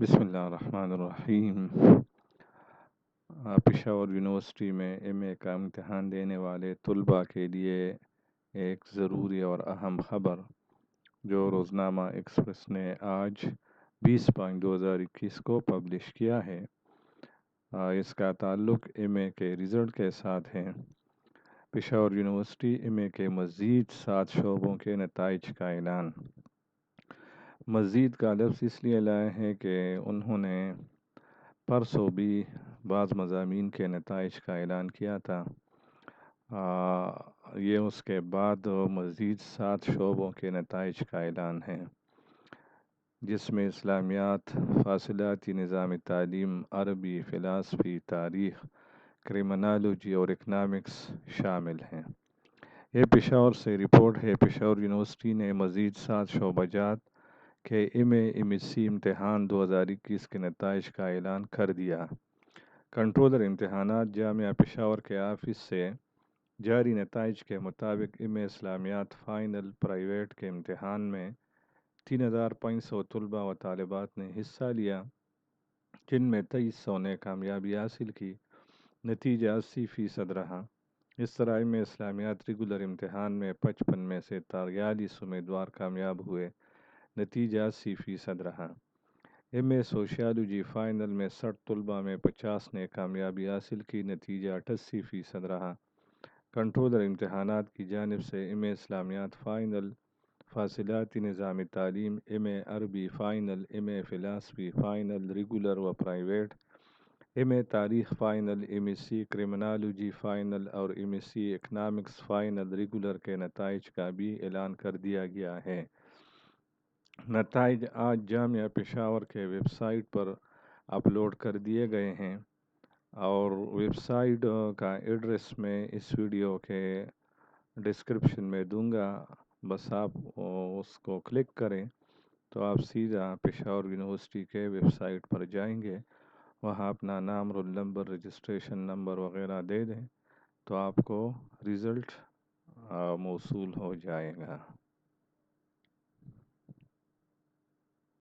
بسم اللہ الرحمن الرحیم۔ پشاور یونیورسٹی میں ایم اے کا امتحان دینے والے طلباء کے لیے ایک ضروری اور اہم خبر، جو روزنامہ ایکسپریس نے آج بیس پانچ دو ہزار اکیس کو پبلش کیا ہے۔ اس کا تعلق ایم اے کے رزلٹ کے ساتھ ہے۔ پشاور یونیورسٹی ایم اے کے مزید سات شعبوں کے نتائج کا اعلان۔ مزید کا لفظ اس لیے لائے ہیں کہ انہوں نے پرسوں بھی بعض مضامین کے نتائج کا اعلان کیا تھا۔ یہ اس کے بعد مزید سات شعبوں کے نتائج کا اعلان ہے، جس میں اسلامیات، فاصلاتی نظام تعلیم، عربی فلاسفی، تاریخ، کرمنالوجی اور اکنامکس شامل ہیں۔ یہ پشاور سے رپورٹ ہے، پشاور یونیورسٹی نے مزید سات شعبہ جات کہ M A M S C امتحان دو ہزار اکیس کے نتائج کا اعلان کر دیا۔ کنٹرولر امتحانات جامعہ پشاور کے آفس سے جاری نتائج کے مطابق ایم اے اسلامیات فائنل پرائیویٹ کے امتحان میں تین ہزار پانچ سو طلباء و طالبات نے حصہ لیا، جن میں تیئیس سو نے کامیابی حاصل کی، نتیجہ اسی فیصد رہا۔ اس طرح ایم اے اسلامیات ریگولر امتحان میں پچپن میں سے تریالیس امیدوار کامیاب ہوئے۔ نتیجہ اسی فیصد رہا۔ ایم اے سوشیالوجی فائنل میں سٹھ طلبہ میں پچاس نے کامیابی حاصل کی، نتیجہ اٹھاسی فیصد رہا۔ کنٹرولر امتحانات کی جانب سے ایم اے اسلامیات فائنل، فاصلاتی نظام تعلیم، ایم اے عربی final, M A philosophy final, regular و پرائیویٹ، ایم اے تاریخ final, M S C criminology final اور M S C economics final regular کے نتائج کا بھی اعلان کر دیا گیا ہے۔ نتائج آج جامعہ پشاور کے ویب سائٹ پر اپلوڈ کر دیے گئے ہیں اور ویب سائٹ کا ایڈریس میں اس ویڈیو کے ڈسکرپشن میں دوں گا۔ بس آپ اس کو کلک کریں تو آپ سیدھا پشاور یونیورسٹی کے ویب سائٹ پر جائیں گے۔ وہاں اپنا نام، رول نمبر، رجسٹریشن نمبر وغیرہ دے دیں تو آپ کو رزلٹ موصول ہو جائے گا۔